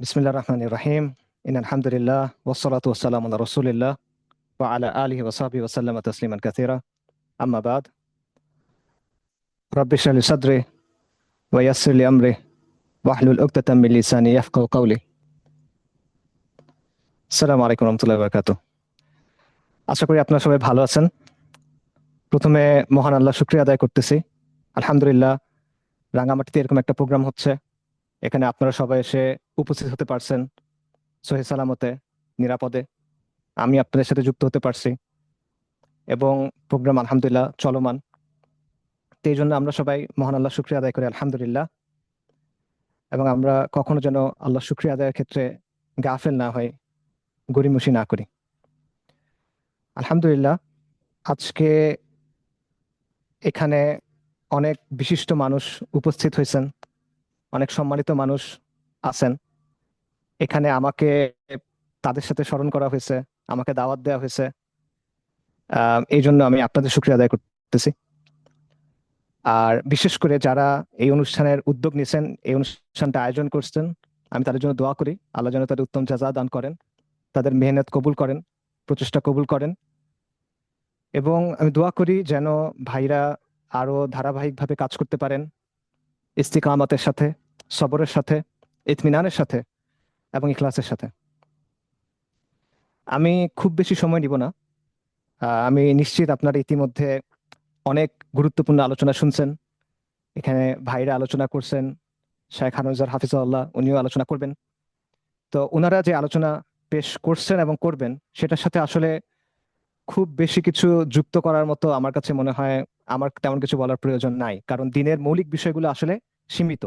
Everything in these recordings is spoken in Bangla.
বিসমিল্লা রহমান রাহিম ইন আলহামদুলিল্লাহ ওসলাত ওসালাম রসুলিল্লাহ বা আলা আলহি ওসাহাবি ওসাল্লাম তসলিমান কাসিরা আম্মাবাদ রব্বিশ আলী সদরে ওয়াসলি আমরে ওয়াহলুল উক্তাতাম লিসানি ইয়াফকাউ কাউলি আসসালামু আলাইকুম রহমতুল্লাহ বরকাত আশা করি আপনারা সবাই ভালো আছেন। প্রথমে মহান আল্লাহ শুক্রিয়া আদায় করতেছি। আলহামদুলিল্লাহ, রাঙামাটিতে এরকম একটা প্রোগ্রাম হচ্ছে। এখানে আপনারা সবাই এসে উপস্থিত হতে পারছেন সহি সালামতে, নিরাপদে। আমি আপনাদের সাথে যুক্ত হতে পারছি এবং প্রোগ্রাম আলহামদুলিল্লাহ চলমান। তো জন্য আমরা সবাই মহান আল্লাহ শুক্রিয়া আদায় করি, আলহামদুলিল্লাহ। এবং আমরা কখনো যেন আল্লাহ শুক্রিয়া আদায়ের ক্ষেত্রে গাফেল না হয় গরিমসি না করি। আলহামদুলিল্লাহ, আজকে এখানে অনেক বিশিষ্ট মানুষ উপস্থিত হয়েছেন, অনেক সম্মানিত মানুষ আছেন। এখানে আমাকে তাদের সাথে স্মরণ করা হয়েছে, আমাকে দাওয়াত দেওয়া হয়েছে। এই জন্য আমি আপনাদের শুক্রিয়া আদায় করতেছি। আর বিশেষ করে যারা এই অনুষ্ঠানের উদ্যোগ নিয়েছেন, এই অনুষ্ঠানটা আয়োজন করছেন, আমি তাদের জন্য দোয়া করি। আল্লাহ যেন তাদের উত্তম জাযা দান করেন, তাদের মেহনত কবুল করেন, প্রচেষ্টা কবুল করেন। এবং আমি দোয়া করি যেন ভাইরা আরও ধারাবাহিকভাবে কাজ করতে পারেন, ইস্তিকামাতের সাথে, সবরের সাথে, ইতমিনানের সাথে। এবং এই ক্লাসের সাথে। আমি খুব বেশি সময় নিব না। আমি নিশ্চিত আপনারা ইতিমধ্যে অনেক গুরুত্বপূর্ণ আলোচনা শুনছেন। এখানে ভাইরা আলোচনা করছেন, শেখ হানুজার হাফিজাল্লাহ উনিও আলোচনা করবেন। তো ওনারা যে আলোচনা পেশ করছেন এবং করবেন, সেটার সাথে আসলে খুব বেশি কিছু যুক্ত করার মতো আমার কাছে মনে হয় আমার তেমন কিছু বলার প্রয়োজন নাই। কারণ দিনের মৌলিক বিষয়গুলো আসলে সীমিত।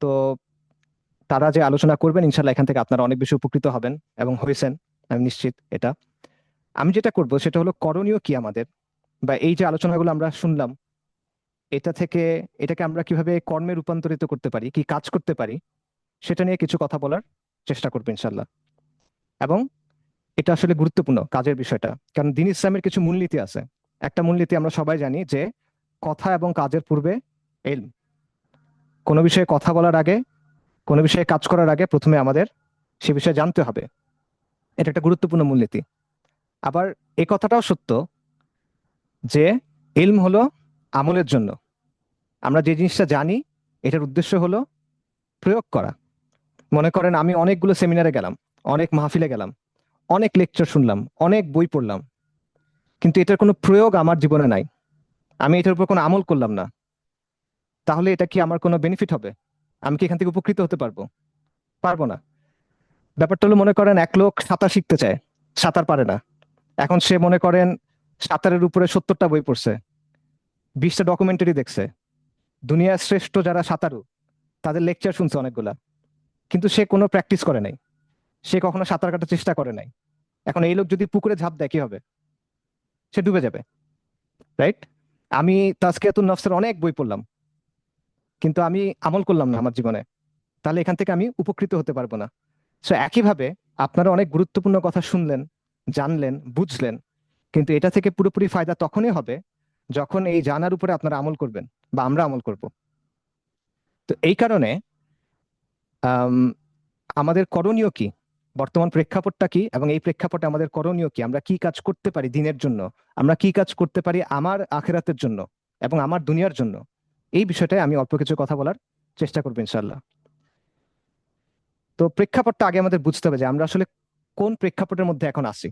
তো তারা যে আলোচনা করবেন ইনশাল্লাহ এখান থেকে আপনারা অনেক বেশি উপকৃত হবেন এবং হয়েছেন, আমি নিশ্চিত এটা। আমি যেটা করব সেটা হলো করণীয় কি আমাদের? বা এই যে আলোচনাগুলো আমরা শুনলাম, এটা থেকে, এটাকে আমরা কীভাবে কর্মে রূপান্তরিত করতে পারি, কি কাজ করতে পারি, সেটা নিয়ে কিছু কথা বলার চেষ্টা করব ইনশাল্লাহ এবং এটা আসলে গুরুত্বপূর্ণ কাজের বিষয়টা, কারণ দিন ইসলামের কিছু মূলনীতি আছে। একটা মূলনীতি আমরা সবাই জানি যে কথা এবং কাজের পূর্বে এলম। কোনো বিষয়ে কথা বলার আগে কোনো বিষয়ে কাজ করার আগে প্রথমে আমাদের সে বিষয়ে জানতে হবে। এটা একটা গুরুত্বপূর্ণ মূলনীতি। আবার এই কথাটাও সত্য যে এলম হলো আমলের জন্য। আমরা যে জিনিসটা জানি, এটার উদ্দেশ্য হলো প্রয়োগ করা। মনে করেন আমি অনেকগুলো সেমিনারে গেলাম, অনেক মাহফিলে গেলাম, অনেক লেকচার শুনলাম, অনেক বই পড়লাম। কিন্তু এটার কোনো প্রয়োগ আমার জীবনে নাই। আমি এটার উপর কোনো আমল করলাম না। তাহলে এটা কি আমার কোনো বেনিফিট হবে? আমি কি এখান থেকে উপকৃত হতে পারব? পারব না। ব্যাপারটা হলো, মনে করেন এক লোক সাঁতার শিখতে চায়। সাঁতার পারে না। এখন সে মনে করেন সাঁতারের উপরে সত্তরটা বই পড়ছে। বিশটা ডকুমেন্টারি দেখছে। দুনিয়ার শ্রেষ্ঠ যারা সাঁতারু, তাদের লেকচার শুনছে অনেকগুলা। কিন্তু সে কোনো প্র্যাকটিস করে নাই। সে কখনো সাঁতার কাটার চেষ্টা করে নাই। এখন এই লোক যদি পুকুরে ঝাঁপ দেয়, কি হবে? সে ডুবে যাবে। রাইট আমি তাজকিয়াতুন নফসের অনেক বই পড়লাম। কিন্তু আমি আমল করলাম না আমার জীবনে। তাহলে এখান থেকে আমি উপকৃত হতে পারব না। সো একইভাবে আপনারা অনেক গুরুত্বপূর্ণ কথা শুনলেন জানলেন বুঝলেন কিন্তু এটা থেকে পুরোপুরি ফায়দা তখনই হবে যখন এই জানার উপরে আপনারা আমল করবেন বা আমরা আমল করব। তো এই কারণে আম, আমাদের করণীয় কি? বর্তমান প্রেক্ষাপটটা কি? এবং এই প্রেক্ষাপটে আমাদের করণীয় কি? আমরা কি কাজ করতে পারি দিনের জন্য? আমরা কি কাজ করতে পারি আমার আখেরাতের জন্য এবং আমার দুনিয়ার জন্য? এই বিষয়টায় আমি অল্প কিছু কথা বলার চেষ্টা করব ইনশাল্লাহ তো প্রেক্ষাপটটা আগে আমাদের বুঝতে হবে যে আমরা আসলে কোন প্রেক্ষাপটের মধ্যে এখন আছি।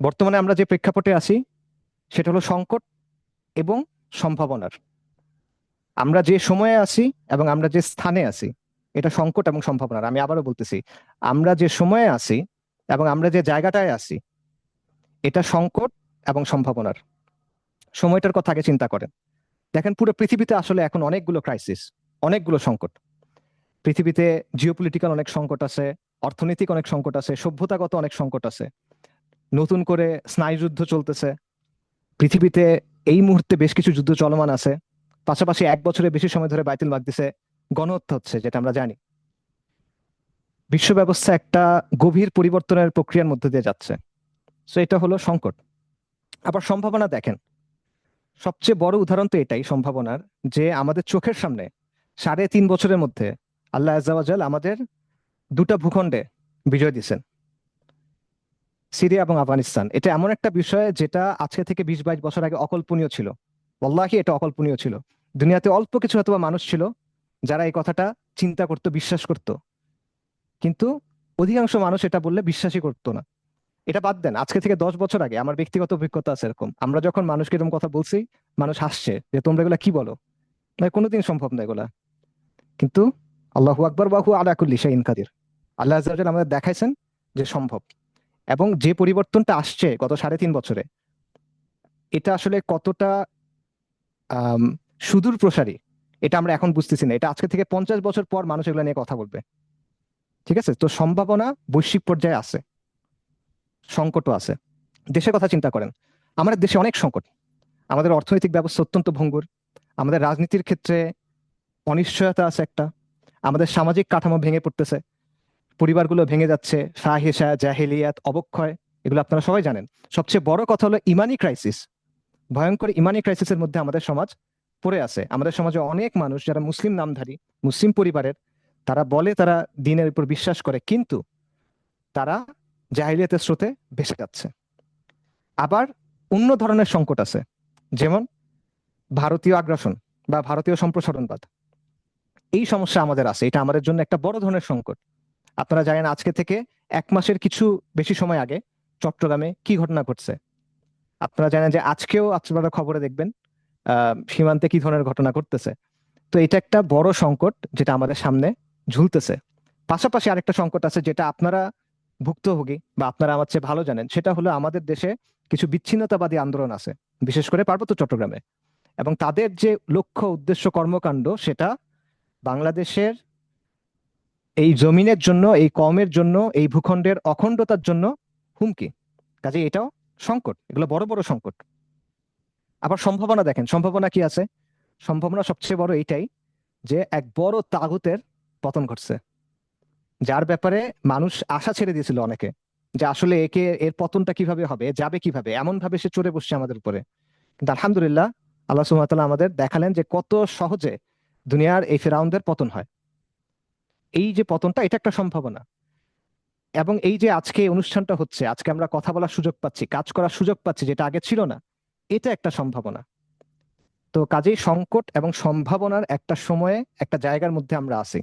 বর্তমানে আমরা যে প্রেক্ষাপটে আছি, সেটা হলো সংকট এবং সম্ভাবনার। আমরা যে সময়ে আছি এবং আমরা যে স্থানে আছি, এটা সংকট এবং সম্ভাবনার। আমি আবারও বলতেছি, আমরা যে সময়ে আছি এবং আমরা যে জায়গাটায় আছি, এটা সংকট এবং সম্ভাবনার। সময়টার কথা আগে চিন্তা করেন। দেখেন, পুরো পৃথিবীতে আসলে এখন অনেকগুলো ক্রাইসিস অনেকগুলো সংকট। পৃথিবীতে জিওপলিটিক্যাল অনেক সংকট আছে, অর্থনৈতিক অনেক সংকট আছে, সভ্যতাগত অনেক সংকট আছে। নতুন করে স্নায়ুযুদ্ধ চলতেছে। পৃথিবীতে এই মুহূর্তে বেশ কিছু যুদ্ধ চলমান আছে। পাশাপাশি এক বছরের বেশি সময় ধরে বাইতুল মাকদিসে গণহত্যা হচ্ছে, যেটা আমরা জানি। বিশ্ব ব্যবস্থা একটা গভীর পরিবর্তনের প্রক্রিয়ার মধ্যে দিয়ে যাচ্ছে। সো এটা হলো সংকট। আবার সম্ভাবনা দেখেন সবচেয়ে বড় উদাহরণ তো এটাই সম্ভাবনার যে আমাদের চোখের সামনে সাড়ে তিন বছরের মধ্যে আল্লাহ আজাল আমাদের দুটা ভূখণ্ডে বিজয় দিয়েছেন। সিরিয়া এবং আফগানিস্তান। এটা এমন একটা বিষয় যেটা আজকে থেকে বিশ বাইশ বছর আগে অকল্পনীয় ছিল। ওল্লাহি এটা অকল্পনীয় ছিল। দুনিয়াতে অল্প কিছু হয়তো মানুষ ছিল যারা এই কথাটা চিন্তা করতো, বিশ্বাস করত। কিন্তু অধিকাংশ মানুষ এটা বললে বিশ্বাসই করতো না। এটা বাদ দেন, আজকে থেকে দশ বছর আগে আমার ব্যক্তিগত অভিজ্ঞতা আছে এরকম। আমরা যখন মানুষকে এরকম কথা বলছি, মানুষ হাসছে যে, তোমরা এগুলা কি বলো? কোনোদিন সম্ভব না এগুলা। কিন্তু আল্লাহু আকবর বাহু আলাকুল্লি শাহিন কাদির। আল্লাহ আমাদের দেখাইছেন যে সম্ভব। এবং যে পরিবর্তনটা আসছে গত সাড়ে তিন বছরে, এটা আসলে কতটা সুদূর প্রসারী, এটা আমরা এখন বুঝতেছি না। এটা আজকে থেকে পঞ্চাশ বছর পর মানুষ এগুলো নিয়ে কথা বলবে। ঠিক আছে? তো সম্ভাবনা বৈশ্বিক পর্যায়ে আছে। সংকটও আছে। দেশের কথা চিন্তা করেন, আমাদের দেশে অনেক সংকট। আমাদের অর্থনৈতিক ব্যবস্থা অত্যন্ত ভঙ্গুর। আমাদের রাজনীতির ক্ষেত্রে অনিশ্চয়তা আছে একটা। আমাদের সামাজিক কাঠামো ভেঙে পড়তেছে। পরিবারগুলো ভেঙে যাচ্ছে। শাহেশা জাহেলিয়াত, অবক্ষয়, এগুলো আপনারা সবাই জানেন। সবচেয়ে বড় কথা হলো ইমানি ক্রাইসিস ভয়ঙ্কর ইমানি ক্রাইসিসের মধ্যে আমাদের সমাজ পড়ে আছে। আমাদের সমাজে অনেক মানুষ যারা মুসলিম নামধারী, মুসলিম পরিবারের, তারা বলে তারা দিনের উপর বিশ্বাস করে। কিন্তু তারা জাহিলিয়াতের স্রোতে ভেসে যাচ্ছে। আবার অন্য ধরনের সংকট আছে, যেমন ভারতীয় আগ্রাসন বা ভারতীয় সম্প্রসারণবাদ। এই সমস্যা আমাদের আছে, এটা আমাদের জন্য একটা বড় ধরনের সংকট। আপনারা জানেন আজকে থেকে এক মাসের কিছু বেশি সময় আগে চট্টগ্রামে কি ঘটনা ঘটছে। আপনারা জানেন যে আজকেও আপনারা খবরে দেখবেন সীমান্তে কি ধরনের ঘটনা ঘটতেছে। তো এটা একটা বড় সংকট যেটা আমাদের সামনে ঝুলতেছে। পাশাপাশি আরেকটা সংকট আছে যেটা আপনারা ভুক্তভোগী বা আপনারা আমার চেয়ে ভালো জানেন, সেটা হলো আমাদের দেশে কিছু বিচ্ছিন্নতাবাদী আন্দোলন আছে, বিশেষ করে পার্বত্য চট্টগ্রামে। এবং তাদের যে লক্ষ্য, উদ্দেশ্য, কর্মকাণ্ড, সেটা বাংলাদেশের এই জমিনের জন্য, এই কমের জন্য, এই ভূখণ্ডের অখণ্ডতার জন্য হুমকি। কাজে এটাও সংকট, এগুলো বড় বড় সংকট। আবার সম্ভাবনা দেখেন, সম্ভাবনা কি আছে? সম্ভাবনা সবচেয়ে বড় এইটাই যে এক বড় তাগুতের পতন ঘটছে। যার ব্যাপারে মানুষ আশা ছেড়ে দিয়েছিল অনেকে যে আসলে একে এর পতনটা কীভাবে হবে যাবে কীভাবে? এমন ভাবে সে চড়ে বসছে আমাদের উপরে। কিন্তু আলহামদুলিল্লাহ, আল্লাহ সুবহানাহু আমাদের দেখালেন যে কত সহজে দুনিয়ার এই ফেরাউনদের পতন হয়। এই যে পতনটা, এটা একটা সম্ভাবনা। এবং এই যে আজকে অনুষ্ঠানটা হচ্ছে, আজকে আমরা কথা বলার সুযোগ পাচ্ছি, কাজ করার সুযোগ পাচ্ছি যেটা আগে ছিল না, এটা একটা সম্ভাবনা। তো কাজেই সংকট এবং সম্ভাবনার একটা সময়ে, একটা জায়গার মধ্যে আমরা আছি।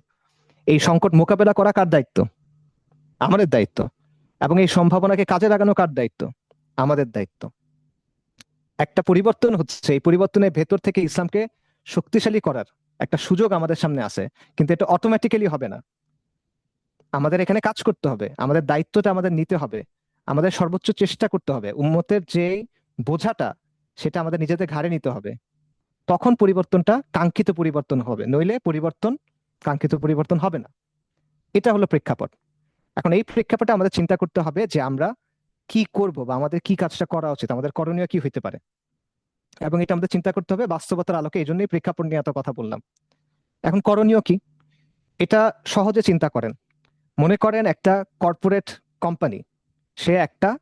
এই সংকট মোকাবেলা করা কার দায়িত্ব? আমাদের দায়িত্ব। এবং এই সম্ভাবনাকে কাজে লাগানো কার দায়িত্ব? আমাদের দায়িত্ব। একটা পরিবর্তন হচ্ছে, এই পরিবর্তনের ভেতর থেকে ইসলামকে শক্তিশালী করার একটা সুযোগ আমাদের সামনে আছে, কিন্তু এটা অটোমেটিক্যালি হবে না। আমাদের এখানে কাজ করতে হবে, আমাদের দায়িত্বটা আমাদের নিতে হবে, আমাদের সর্বোচ্চ চেষ্টা করতে হবে উন্মতের যে বোঝাটা, সেটা আমাদের নিজেদের ঘাড়ে নিতে হবে। তখন পরিবর্তনটা কাঙ্ক্ষিত পরিবর্তন হবে, নইলে পরিবর্তন কাঙ্ক্ষিত পরিবর্তন হবে না। এটা হলো প্রেক্ষাপট। এখন এই প্রেক্ষাপটে আমাদের চিন্তা করতে হবে যে আমরা কি করব বা আমাদের কি কাজটা করা উচিত, আমাদের করণীয় কি হইতে পারে। এবং এটা আমাদের চিন্তা করতে হবে বাস্তবতার আলোকে, এই জন্যই প্রেক্ষাপট নিয়ে এত কথা বললাম। এখন করণীয় কি? এটা সহজে চিন্তা করেন। মনে করেন একটা কর্পোরেট কোম্পানি, সে একটা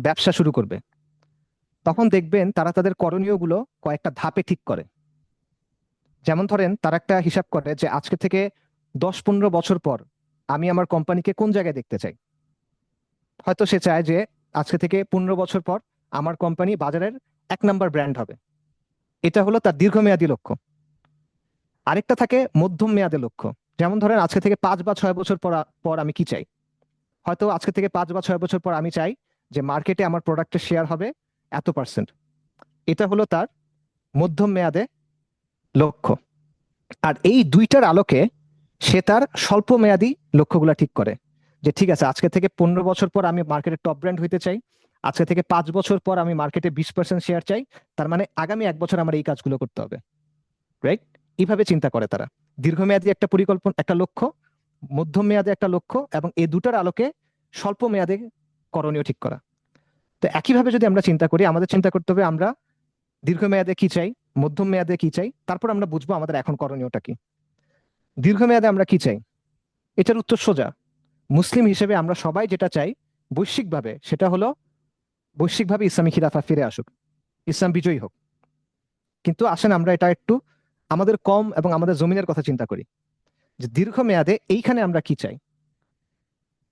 ব্যবসা শুরু করবে। তখন দেখবেন তারা তাদের করণীয়গুলো কয়েকটা ধাপে ঠিক করে। যেমন ধরেন, তার একটা হিসাব করে যে আজকে থেকে দশ পনেরো বছর পর আমি আমার কোম্পানিকে কোন জায়গায় দেখতে চাই? হয়তো সে চায় যে আজকে থেকে পনেরো বছর পর আমার কোম্পানি বাজারের এক নাম্বার ব্র্যান্ড হবে। এটা হলো তার দীর্ঘমেয়াদী লক্ষ্য। আরেকটা থাকে মধ্যম মেয়াদে লক্ষ্য। যেমন ধরেন, আজকে থেকে পাঁচ বা ছয় বছর পর পর আমি কি চাই? হয়তো আজকে থেকে পাঁচ বা ছয় বছর পর আমি চাই যে মার্কেটে আমার প্রোডাক্টের শেয়ার হবে এত পার্সেন্ট। এটা হলো তার মধ্যম মেয়াদে লক্ষ্য। আর এই দুইটার আলোকে সে তার স্বল্প মেয়াদী লক্ষ্যগুলো ঠিক করে। যে ঠিক আছে, আজকে থেকে পনেরো বছর পর আমি মার্কেটে টপ ব্র্যান্ড হইতে চাই, আজকে থেকে পাঁচ বছর পর আমি মার্কেটে বিশ পার্সেন্ট শেয়ার চাই, তার মানে আগামী এক বছর আমার এই কাজগুলো করতে হবে। রাইট এইভাবে চিন্তা করে তারা। দীর্ঘমেয়াদী একটা পরিকল্পনা, একটা লক্ষ্য মধ্যম মেয়াদে একটা লক্ষ্য এবং এই দুটার আলোকে স্বল্প মেয়াদে করণীয় ঠিক করা। তো একইভাবে যদি আমরা চিন্তা করি, আমাদের চিন্তা করতে হবে আমরা দীর্ঘমেয়াদে কি চাই? মধ্যম মেয়াদে কি চাই? তারপর আমরা বুঝব আমাদের এখন করণীয়টা কি। দীর্ঘমেয়াদে আমরা কি চাই? এটার উত্তর সোজা। মুসলিম হিসেবে আমরা সবাই যেটা চাই বৈশ্বিকভাবে সেটা হলো বৈশ্বিকভাবে ইসলামী খিলাফা ফিরে আসুক। ইসলাম বিজয়ী হোক। কিন্তু আসেন আমরা এটা একটু আমাদের কম এবং আমাদের জমিনের কথা চিন্তা করি। যে দীর্ঘমেয়াদে এইখানে আমরা কি চাই?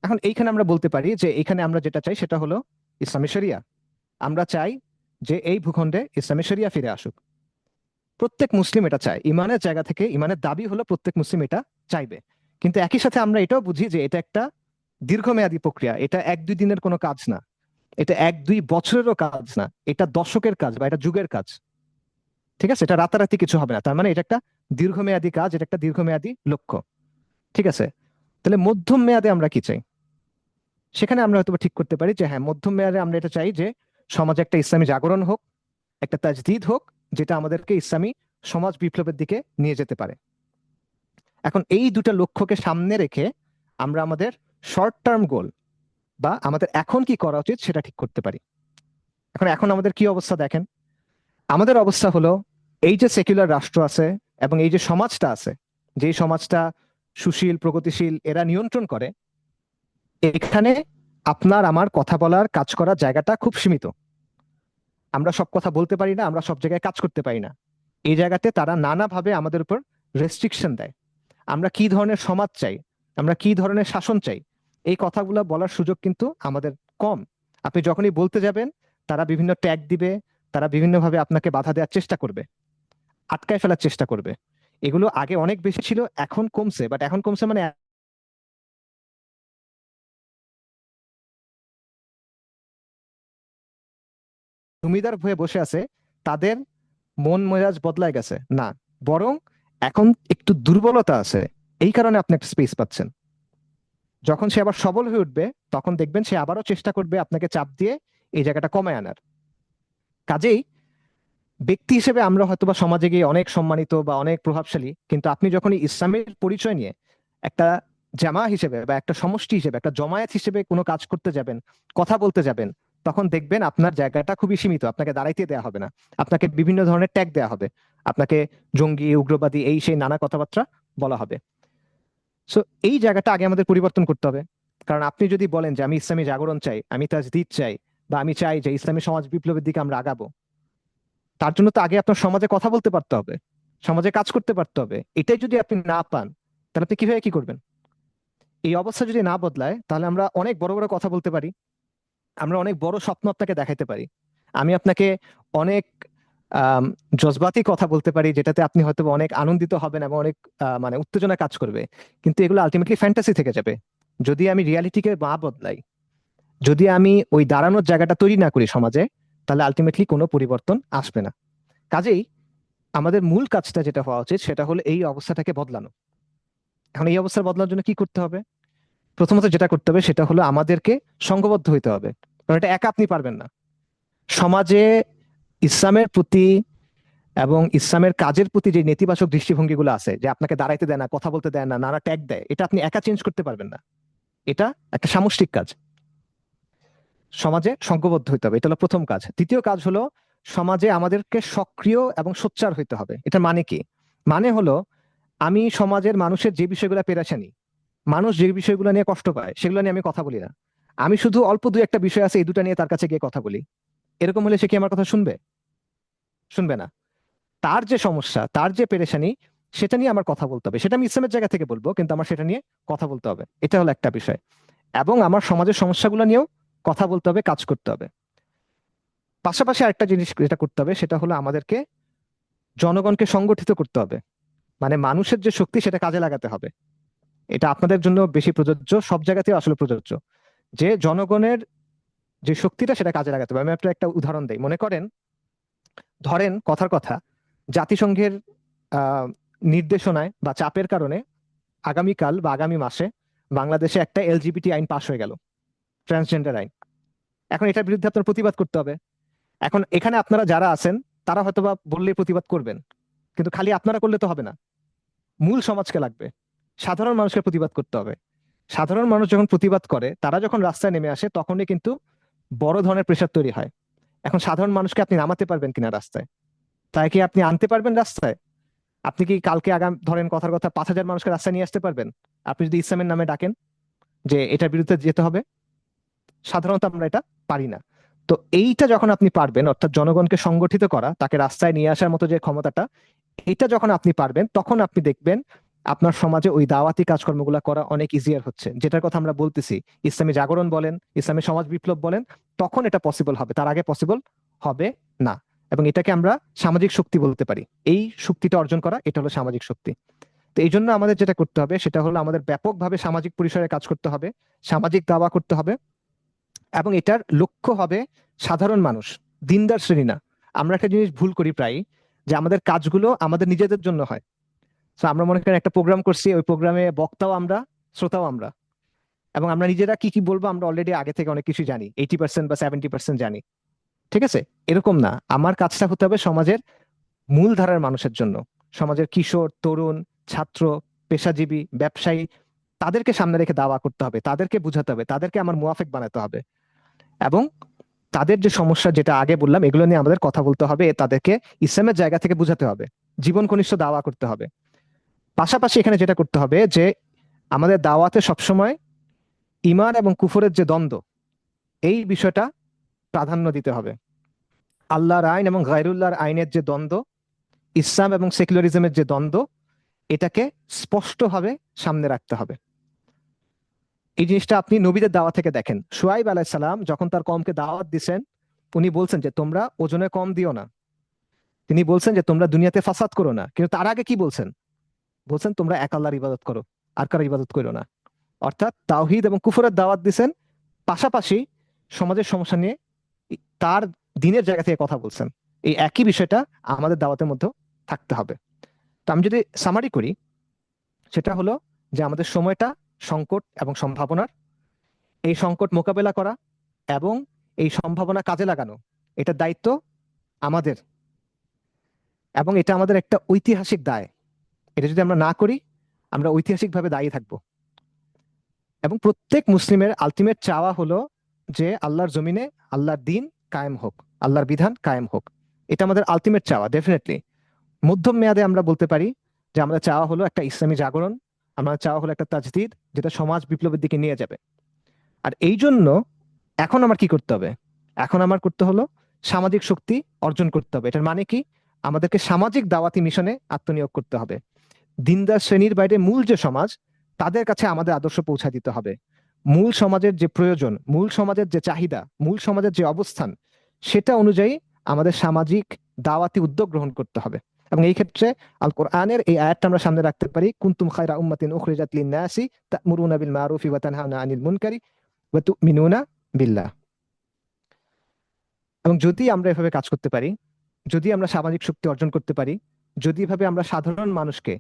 এখন এইখানে আমরা বলতে পারি যে এইখানে আমরা যেটা চাই সেটা হলো ইসলামী শরিয়া। আমরা চাই যে এই ভূখণ্ডে ইসলামী শরিয়া ফিরে আসুক। প্রত্যেক মুসলিম এটা চায়। ইমানের জায়গা থেকে ইমানের দাবি হলো প্রত্যেক মুসলিম এটা চাইবে। কিন্তু একই সাথে আমরা এটাও বুঝি যে এটা একটা দীর্ঘমেয়াদী প্রক্রিয়া। এটা এক দুই দিনের কোনো কাজ না। এটা এক দুই বছরেরও কাজ না। এটা দশকের কাজ বা এটা যুগের কাজ। ঠিক আছে? এটা রাতারাতি কিছু হবে না। তার মানে এটা একটা দীর্ঘমেয়াদী কাজ, এটা একটা দীর্ঘমেয়াদী লক্ষ্য। ঠিক আছে? তাহলে মধ্যম মেয়াদে আমরা কি চাই? সেখানে আমরা হয়তো ঠিক করতে পারি যে হ্যাঁ মধ্যম মেয়াদে আমরা এটা চাই যে সমাজে একটা ইসলামী জাগরণ হোক, একটা তাজদিদ হোক যেটা আমাদেরকে ইসলামী সমাজ বিপ্লবের দিকে নিয়ে যেতে পারে। এখন এই দুটা লক্ষ্যকে সামনে রেখে আমরা আমাদের শর্ট টার্ম গোল বা আমাদের এখন কি করা উচিত সেটা ঠিক করতে পারি। এখন এখন আমাদের কি অবস্থা দেখেন? আমাদের অবস্থা হলো এই যে সেকুলার রাষ্ট্র আছে এবং এই যে সমাজটা আছে যে সমাজটা সুশীল, প্রগতিশীল, এরা নিয়ন্ত্রণ করে, এখানে আপনার, আমার কথা বলার, কাজ করার জায়গাটা খুব সীমিত। আমরা সব কথা বলতে পারি না, আমরা সব জায়গায় কাজ করতে পারি না। এই জায়গাতে তারা নানাভাবে আমাদের উপর রেস্ট্রিকশন দেয়। আমরা কি ধরনের সমাজ চাই? আমরা কি ধরনের শাসন চাই? এই কথাগুলো বলার সুযোগ কিন্তু আমাদের কম। আপনি যখনই বলতে যাবেন, তারা বিভিন্ন ট্যাগ দিবে, তারা বিভিন্নভাবে আপনাকে বাধা দেওয়ার চেষ্টা করবে, আটকায় ফেলার চেষ্টা করবে। এগুলো আগে অনেক বেশি ছিল, এখন কমছে বাট এখন কমছে মানে জমিদার হয়ে বসে আছে, তাদের মন মেজাজ বদলায় গেছে। না, বরং এখন একটু দুর্বলতা আছে। এই কারণে আপনি একটা স্পেস পাচ্ছেন। যখন সে আবার সবল হয়ে উঠবে, তখন দেখবেন সে আবারও চেষ্টা করবে আপনাকে চাপ দিয়ে এই জায়গাটা কমায় আনার। কাজেই ব্যক্তি হিসেবে আমরা হয়তোবা সমাজে গিয়ে অনেক সম্মানিত বা অনেক প্রভাবশালী, কিন্তু আপনি যখন ইসলামের পরিচয় নিয়ে একটা জামা হিসেবে বা একটা সমষ্টি হিসেবে, একটা জমায়েত হিসেবে কোনো কাজ করতে যাবেন, কথা বলতে যাবেন তখন দেখবেন আপনার জায়গাটা খুবই সীমিত, আপনাকে দাঁড়াইতে দেওয়া হবে না। আপনাকে বিভিন্ন ধরনের ট্যাগ দেওয়া হবে। আপনাকে জঙ্গি, উগ্রবাদী, এই সেই নানা কথাবার্তা বলা হবে। সো এই জায়গাটা আগে আমাদের পরিবর্তন করতে হবে। কারণ আপনি যদি বলেন যে, আমি ইসলামী জাগরণ চাই, আমি তাজদিদ চাই, বা আমি চাই যে, ইসলামী সমাজ বিপ্লবের দিকে আমরা আগাবো, তার জন্য তো আগে আপনার সমাজে কথা বলতে পারতে হবে, সমাজে কাজ করতে পারতে হবে। এটাই যদি আপনি না পান, তাহলে আপনি কীভাবে কি করবেন? এই অবস্থা যদি না বদলায়, তাহলে আমরা অনেক বড় বড় কথা বলতে পারি। আমরা অনেক বড় স্বপ্ন আপনাকে দেখাইতে পারি। আমি আপনাকে অনেক জজবাতি কথা বলতে পারি, যেটাতে আপনি হয়তো অনেক আনন্দিত হবেন এবং অনেক মানে উত্তেজনা কাজ করবে। কিন্তু এগুলো আলটিমেটলি ফ্যান্টাসি থেকে যাবে। যদি আমি রিয়ালিটিকে মা বদলাই, যদি আমি ওই দাঁড়ানোর জায়গাটা তৈরি না করি সমাজে, তাহলে আলটিমেটলি কোনো পরিবর্তন আসবে না। কাজেই আমাদের মূল কাজটা যেটা হওয়া উচিত, সেটা হলো এই অবস্থাটাকে বদলানো। এখন এই অবস্থা বদলানোর জন্য কি করতে হবে? প্রথমত যেটা করতে হবে সেটা হলো আমাদেরকে সংঘবদ্ধ হইতে হবে। কারণ এটা একা আপনি পারবেন না। সমাজে ইসলামের প্রতি এবং ইসলামের কাজের প্রতি যে নেতিবাচক দৃষ্টিভঙ্গিগুলো আছে, যে আপনাকে দাঁড়াইতে দেয় না, কথা বলতে দেয় না, নানা ট্যাগ দেয়, এটা আপনি একা চেঞ্জ করতে পারবেন না। এটা একটা সামষ্টিক কাজ। সমাজে সংঘবদ্ধ হইতে হবে, এটা হলো প্রথম কাজ। দ্বিতীয় কাজ হলো সমাজে আমাদেরকে সক্রিয় এবং সোচ্চার হইতে হবে। এটা মানে কি? মানে হলো আমি সমাজের মানুষের যে বিষয়গুলো পেরেছানি মানুষ যে বিষয়গুলো নিয়ে কষ্ট পায়, সেগুলো নিয়ে আমি কথা বলি না। আমি শুধু অল্প দু একটা বিষয় আছে, এই দুটা নিয়ে তার কাছে গিয়ে কথা বলি। এরকম হলে সে কি আমার কথা শুনবে? শুনবে না। তার যে সমস্যা, তার যে পেরেশানি, সেটা নিয়ে আমার কথা বলতে হবে। সেটা আমি ইসলামের জায়গা থেকে বলব, কিন্তু আমার সেটা নিয়ে কথা বলতে হবে। এটা হলো একটা বিষয়। এবং আমার সমাজের সমস্যাগুলো নিয়েও কথা বলতে হবে, কাজ করতে হবে। পাশাপাশি আরেকটা জিনিস যেটা করতে হবে, সেটা হলো আমাদেরকে, জনগণকে সংগঠিত করতে হবে। মানে মানুষের যে শক্তি, সেটা কাজে লাগাতে হবে। এটা আপনাদের জন্য বেশি প্রযোজ্য, সব জায়গাতেই আসলে প্রযোজ্য। যে জনগণের যে শক্তিটা সেটা কাজে লাগাতে হবে আমি আপনার একটা উদাহরণ দেই। মনে করেন, ধরেন কথার কথা, জাতিসংঘের নির্দেশনায় বা চাপের কারণে আগামীকাল বা আগামী মাসে বাংলাদেশে একটা এলজিবিটি আইন পাশ হয়ে গেল। ট্রান্সজেন্ডার আইন। এখন এটার বিরুদ্ধে আপনার প্রতিবাদ করতে হবে। এখন এখানে আপনারা যারা আছেন, তারা হয়তোবা বললেই প্রতিবাদ করবেন। কিন্তু খালি আপনারা করলে তো হবে না। মূল সমাজকে লাগবে। সাধারণ মানুষকে প্রতিবাদ করতে হবে। সাধারণ মানুষ যখন প্রতিবাদ করে, তারা যখন রাস্তায় নেমে আসে, তখনই কিন্তু বড় ধরনের প্রেশার তৈরি হয়। এখন সাধারণ মানুষকে আপনি নামাতে পারবেন কিনা রাস্তায়? তাই কি আপনি আনতে পারবেন রাস্তায়? আপনি কি কালকে আগাম, ধরেন কথার কথা, পাঁচ হাজার মানুষকে রাস্তায় নিয়ে আসতে পারবেন? আপনি যদি ইসলামের নামে ডাকেন যে এটার বিরুদ্ধে যেতে হবে, সাধারণত আমরা এটা পারি না। তো এইটা যখন আপনি পারবেন, অর্থাৎ জনগণকে সংগঠিত করা, তাকে রাস্তায় নিয়ে আসার মতো যে ক্ষমতাটা এটা যখন আপনি পারবেন, তখন আপনি দেখবেন আপনার সমাজে ওই দাওয়াতি কাজকর্মগুলো করা অনেক ইজিয়ার হচ্ছে। যেটার কথা আমরা বলতেছি, ইসলামী জাগরণ বলেন, ইসলামী সমাজ বিপ্লব বলেন, তখন এটা পসিবল হবে, তার আগে পসিবল হবে না। এবং এটাকে আমরা সামাজিক শক্তি বলতে পারি। এই শক্তিটা অর্জন করা, এটা হলো সামাজিক শক্তি। তো এই জন্য আমাদের যেটা করতে হবে, সেটা হলো আমাদের ব্যাপকভাবে সামাজিক পরিসরে কাজ করতে হবে, সামাজিক দাওয়া করতে হবে, এবং এটার লক্ষ্য হবে সাধারণ মানুষ, দিনদার শ্রেণি না। আমরা একটা জিনিস ভুল করি প্রায় যে আমাদের কাজগুলো আমাদের নিজেদের জন্য হয়। আমরা মনে করেন একটা প্রোগ্রাম করছি, ওই প্রোগ্রামে বক্তাও আমরা, শ্রোতাও আমরা। এবং আমরা নিজেরা কি কি বলব আমরা অলরেডি আগে থেকে অনেক কিছু জানি। এইটি পার্সেন্ট বা সেভেন্টি পার্সেন্ট জানি। ঠিক আছে? এরকম না। আমার কাজটা হতে হবে সমাজের মূল ধারার মানুষের জন্য। সমাজের কিশোর, তরুণ, ছাত্র, পেশাজীবী, ব্যবসায়ী, তাদেরকে সামনে রেখে দাওয়া করতে হবে, তাদেরকে বুঝাতে হবে, তাদেরকে আমার মুয়াফেক বানাতে হবে। এবং তাদের যে সমস্যা যেটা আগে বললাম, এগুলো নিয়ে আমাদের কথা বলতে হবে, তাদেরকে ইসলামের জায়গা থেকে বুঝাতে হবে। জীবন কনিষ্ঠ দাওয়া করতে হবে। পাশাপাশি এখানে যেটা করতে হবে যে আমাদের দাওয়াতে সবসময় ইমান এবং কুফরের যে দ্বন্দ্ব, এই বিষয়টা প্রাধান্য দিতে হবে। আল্লাহর আইন এবং গায়রুল্লাহর আইনের যে দ্বন্দ্ব, ইসলাম এবং সেকুলারিজমের যে দ্বন্দ্ব, এটাকে স্পষ্টভাবে সামনে রাখতে হবে। এই জিনিসটা আপনি নবীদের দাওয়া থেকে দেখেন। সুয়াইব আলাইসালাম যখন তার কমকে দাওয়াত দিছেন, উনি বলছেন যে, তোমরা ওজনে কম দিও না। তিনি বলছেন যে, তোমরা দুনিয়াতে ফাসাদ করো না। কিন্তু তার আগে কি বলছেন? বলছেন, তোমরা এক আল্লাহর ইবাদত করো, আর কারও ইবাদত করো না। অর্থাৎ তাওহিদ এবং কুফরের দাওয়াত দিচ্ছেন পাশাপাশি সমাজের সমস্যা নিয়ে তার দিনের জায়গা থেকে কথা বলছেন। এই একই বিষয়টা আমাদের দাওয়াতের মধ্যে থাকতে হবে। তো আমি যদি সামারি করি, সেটা হলো যে আমাদের সময়টা, সংকট এবং সম্ভাবনার, এই সংকট মোকাবেলা করা এবং এই সম্ভাবনা কাজে লাগানো, এটা দায়িত্ব আমাদের। এবং এটা আমাদের একটা ঐতিহাসিক দায়। এটা যদি আমরা না করি, আমরা ঐতিহাসিকভাবে দায়ী থাকব। এবং প্রত্যেক মুসলিমের আলটিমেট চাওয়া হলো যে আল্লাহর জমিনে আল্লাহর দিন কায়েম হোক, আল্লাহর বিধান কায়েম হোক। এটা আমাদের আলটিমেট চাওয়া ডেফিনেটলি মধ্যম মেয়াদে আমরা বলতে পারি যে আমাদের চাওয়া হলো একটা ইসলামী জাগরণ, আমার চাওয়া হলো একটা তাজদিদ, যেটা সমাজ বিপ্লবের দিকে নিয়ে যাবে। আর এই জন্য এখন আমার কি করতে হবে? এখন আমার করতে হলো সামাজিক শক্তি অর্জন করতে হবে। এটার মানে কি? আমাদেরকে সামাজিক দাওয়াতি মিশনে আত্মনিয়োগ করতে হবে। দিনদার শ্রেণির বাইরে মূল যে সমাজ, তাদের কাছে আমাদের আদর্শ পৌঁছা দিতে হবে। মূল সমাজের যে প্রয়োজন, মূল সমাজের যে চাহিদা, মূল সমাজের যে অবস্থান, সেটা অনুযায়ী আমাদের সামাজিক দাওয়াতি উদ্যোগ গ্রহণ করতে হবে। এবং এই ক্ষেত্রে আল কোরআনের এই আয়াতটা আমরা সামনে রাখতে পারি, কুনতুম খায়রা উম্মাতিন উখরিজাত লিন-নাসি তা'মুরুনা বিল মারুফি ওয়া তানহাউনা আনিল মুনকারি ওয়া তু'মিনুনা বিল্লাহ। এবং যদি আমরা এভাবে কাজ করতে পারি, যদি আমরা সামাজিক শক্তি অর্জন করতে পারি, যদি এভাবে আমরা সাধারণ মানুষকে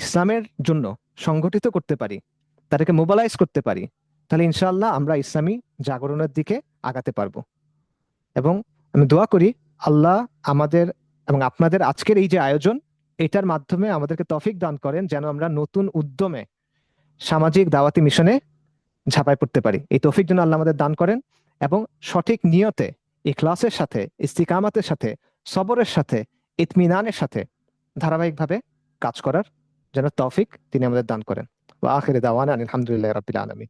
ইসলামের জন্য সংগঠিত করতে পারি, তাদেরকে মোবালাইজ করতে পারি, তাহলে ইনশাআল্লাহ আমরা ইসলামী জাগরণের দিকে আগাতে পারব। এবং আমি দোয়া করি আল্লাহ আমাদের এবং আপনাদের আজকের এই যে আয়োজন, এটার মাধ্যমে আমাদেরকে তফিক দান করেন যেন আমরা নতুন উদ্যমে সামাজিক দাওয়াতি মিশনে ঝাঁপাই পড়তে পারি। এই তৌফিক যেন আল্লাহ আমাদের দান করেন এবং সঠিক নিয়তে ইখলাসের সাথে, ইস্তিকামাতের সাথে, সবরের সাথে, ইতমিনানের সাথে ধারাবাহিকভাবে কাজ করার যেন তৌফিক তিনি আমাদের দান করেন। ওয়া আখিরে দাওয়ানা আলহামদুলিল্লাহ রাব্বিল আলামিন।